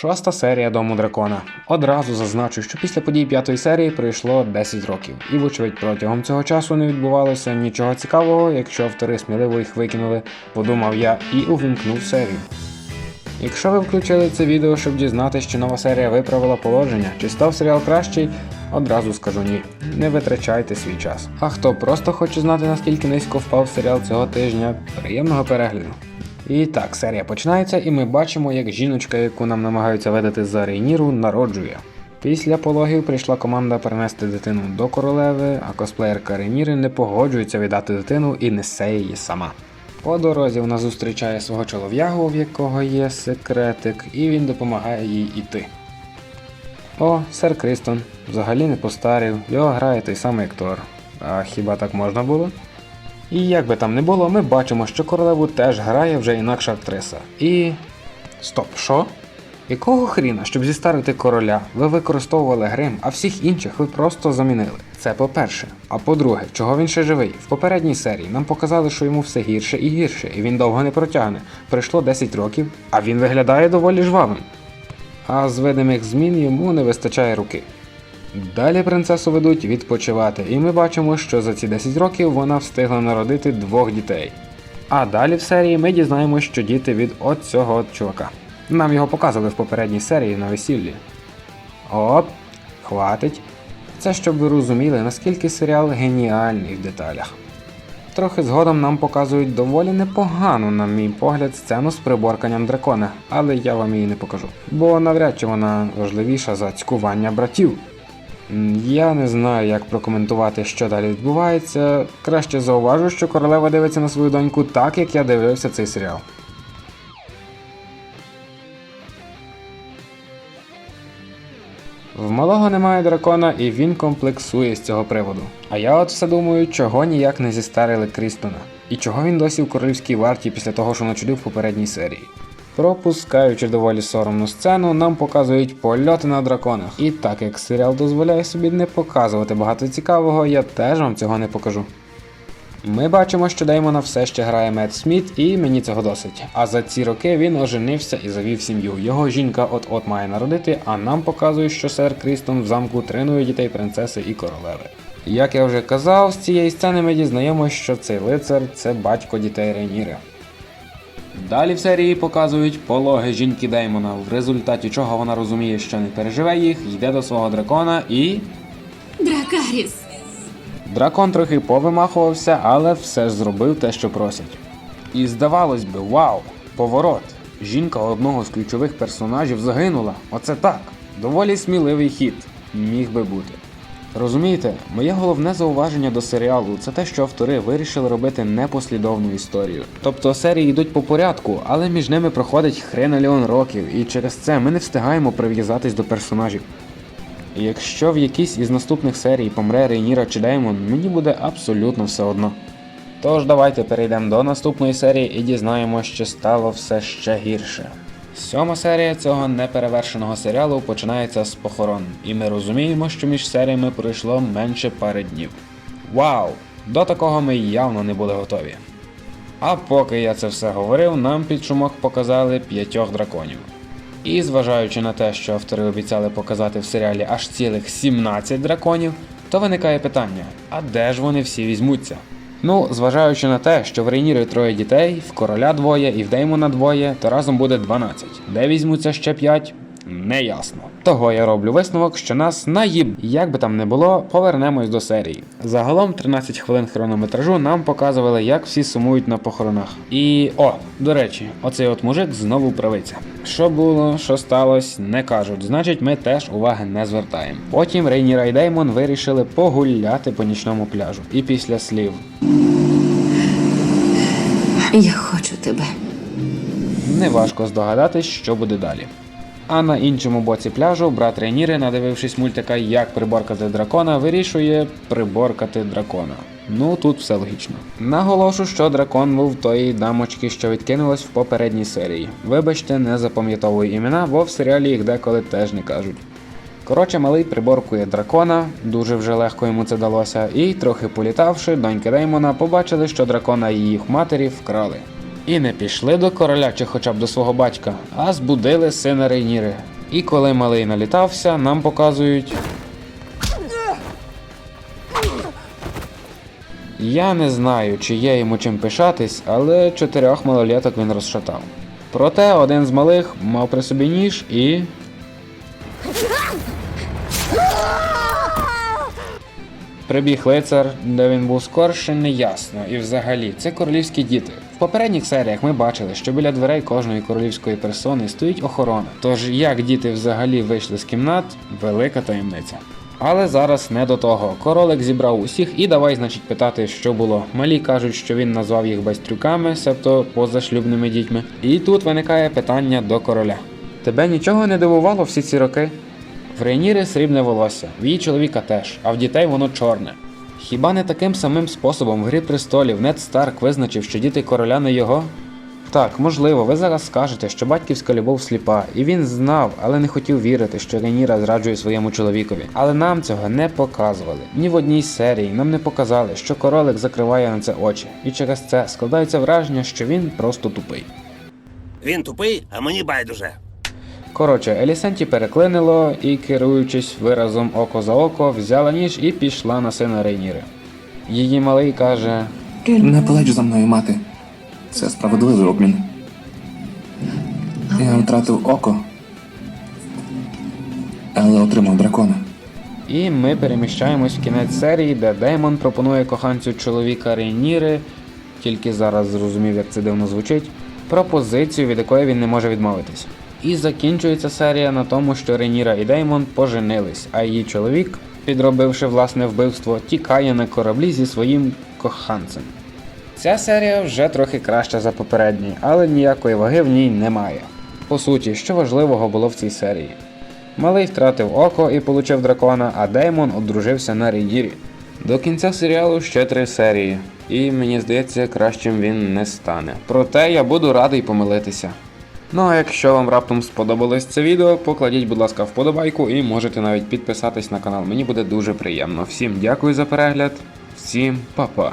Шоста серія Дому дракона. Одразу зазначу, що після подій п'ятої серії пройшло 10 років, і, вочевидь, протягом цього часу не відбувалося нічого цікавого, якщо автори сміливо їх викинули, подумав я і увімкнув серію. Якщо ви включили це відео, щоб дізнатися, чи нова серія виправила положення, чи став серіал кращий, одразу скажу ні. Не витрачайте свій час. А хто просто хоче знати, наскільки низько впав серіал цього тижня, приємного перегляду. І так, серія починається, і ми бачимо, як жіночка, яку нам намагаються видати за Рейніру, народжує. Після пологів прийшла команда перенести дитину до королеви, а косплеєрка Рейніри не погоджується віддати дитину і несе її сама. По дорозі вона зустрічає свого чолов'ягу, в якого є секретик, і він допомагає їй іти. О, сер Крістон, взагалі не постарів, його грає той самий актор. А хіба так можна було? І як би там не було, ми бачимо, що королеву теж грає вже інакша актриса. І. Стоп, що? Якого хріна, щоб зістарити короля, ви використовували грим, а всіх інших ви просто замінили. Це по-перше. А по-друге, чого він ще живий? В попередній серії нам показали, що йому все гірше і гірше, і він довго не протягне. Пройшло 10 років, а він виглядає доволі жвавим. А з видимих змін йому не вистачає руки. Далі принцесу ведуть відпочивати, і ми бачимо, що за ці 10 років вона встигла народити двох дітей. А далі в серії ми дізнаємося, що діти від от цього чувака. Нам його показували в попередній серії на весіллі. Оп, хватить. Це щоб ви розуміли, наскільки серіал геніальний в деталях. Трохи згодом нам показують доволі непогану, на мій погляд, сцену з приборканням дракона, але я вам її не покажу. Бо навряд чи вона важливіша за цькування братів. Я не знаю, як прокоментувати, що далі відбувається. Краще зауважу, що королева дивиться на свою доньку так, як я дивився цей серіал. В малого немає дракона, і він комплексує з цього приводу. А я от все думаю, чого ніяк не зістарили Крістона, і чого він досі в королівській варті після того, що начудив в попередній серії. Пропускаючи доволі соромну сцену, нам показують польоти на драконах. І так як серіал дозволяє собі не показувати багато цікавого, я теж вам цього не покажу. Ми бачимо, що Деймона все ще грає Мед Сміт, і мені цього досить. А за ці роки він оженився і завів сім'ю. Його жінка от-от має народити, а нам показують, що сер Крістон в замку тренує дітей принцеси і королеви. Як я вже казав, з цієї сцени ми дізнаємося, що цей лицар це батько дітей Рейніри. Далі в серії показують пологи жінки Деймона, в результаті чого вона розуміє, що не переживе їх, йде до свого дракона і. Дракаріс. Дракон трохи повимахувався, але все ж зробив те, що просять. І здавалось би, вау, поворот. Жінка одного з ключових персонажів загинула. Оце так. Доволі сміливий хід. Міг би бути. Розумієте, моє головне зауваження до серіалу це те, що автори вирішили робити непослідовну історію. Тобто серії йдуть по порядку, але між ними проходить хренеліон років, і через це ми не встигаємо прив'язатись до персонажів. Якщо в якійсь із наступних серій помре Рейніра чи Деймон, мені буде абсолютно все одно. Тож давайте перейдемо до наступної серії і дізнаємося, що стало все ще гірше. Сьома серія цього неперевершеного серіалу починається з похорон, і ми розуміємо, що між серіями пройшло менше пари днів. Вау! До такого ми явно не були готові. А поки я це все говорив, нам під шумок показали п'ятьох драконів. І зважаючи на те, що автори обіцяли показати в серіалі аж цілих 17 драконів, то виникає питання: а де ж вони всі візьмуться? Ну, зважаючи на те, що в Рейніри троє дітей, в короля двоє і в Деймона двоє, то разом буде 12. Де візьмуться ще 5? Неясно. Того я роблю висновок, що нас наїб, як би там не було, повернемось до серії. Загалом 13 хвилин хронометражу нам показували, як всі сумують на похоронах. І о, до речі, оцей от мужик знову правиться. Що було, що сталося, не кажуть, значить ми теж уваги не звертаємо. Потім Рейніра і Деймон вирішили погуляти по нічному пляжу. І після слів Я хочу тебе. Неважко здогадатись, що буде далі. А на іншому боці пляжу брат Рейніри, надивившись мультика Як приборкати дракона, вирішує приборкати дракона. Ну тут все логічно. Наголошу, що дракон був тої дамочки, що відкинулась в попередній серії. Вибачте, не запам'ятовую імена, бо в серіалі їх деколи теж не кажуть. Коротше, малий приборкує дракона, дуже вже легко йому це далося, і трохи політавши, доньки Деймона побачили, що дракона і їх матері вкрали. І не пішли до короля чи хоча б до свого батька, а збудили сина Рейніри. І коли малий налітався, нам показують. Я не знаю, чи є йому чим пишатись, але чотирьох малолеток він розшатав. Проте один з малих мав при собі ніж і. Прибіг лицар, де він був скорше, не ясно. І взагалі, це королівські діти. Попередніх серіях ми бачили, що біля дверей кожної королівської персони стоїть охорона. Тож як діти взагалі вийшли з кімнат, велика таємниця. Але зараз не до того. Королик зібрав усіх і давай, значить, питати, що було. Малі кажуть, що він назвав їх байстрюками, себто позашлюбними дітьми. І тут виникає питання до короля. Тебе нічого не дивувало всі ці роки? В Рейніри срібне волосся, в її чоловіка теж, а в дітей воно чорне. Хіба не таким самим способом в Грі престолів Нед Старк визначив, що діти короля не його? Так, можливо, ви зараз скажете, що батьківська любов сліпа, і він знав, але не хотів вірити, що Рейніра зраджує своєму чоловікові. Але нам цього не показували. Ні в одній серії нам не показали, що королик закриває на це очі, і через це складається враження, що він просто тупий. Він тупий, а мені байдуже. Коротше, Елісенті переклинило і, керуючись виразом око за око, взяла ніж і пішла на сина Рейніри. Її малий каже: Не плач за мною, мати. Це справедливий обмін. Я втратив око, але отримав дракона. І ми переміщаємось в кінець серії, де Деймон пропонує коханцю чоловіка Рейніри, тільки зараз зрозумів, як це дивно звучить, пропозицію, від якої він не може відмовитись. І закінчується серія на тому, що Рейніра і Деймон поженились, а її чоловік, підробивши власне вбивство, тікає на кораблі зі своїм коханцем. Ця серія вже трохи краща за попередній, але ніякої ваги в ній немає. По суті, що важливого було в цій серії? Малий втратив око і получив дракона, а Деймон одружився на Рейдірі. До кінця серіалу ще три серії, і мені здається, кращим він не стане. Проте я буду радий помилитися. Ну а якщо вам раптом сподобалось це відео, покладіть, будь ласка, вподобайку і можете навіть підписатись на канал. Мені буде дуже приємно. Всім дякую за перегляд, всім па-па.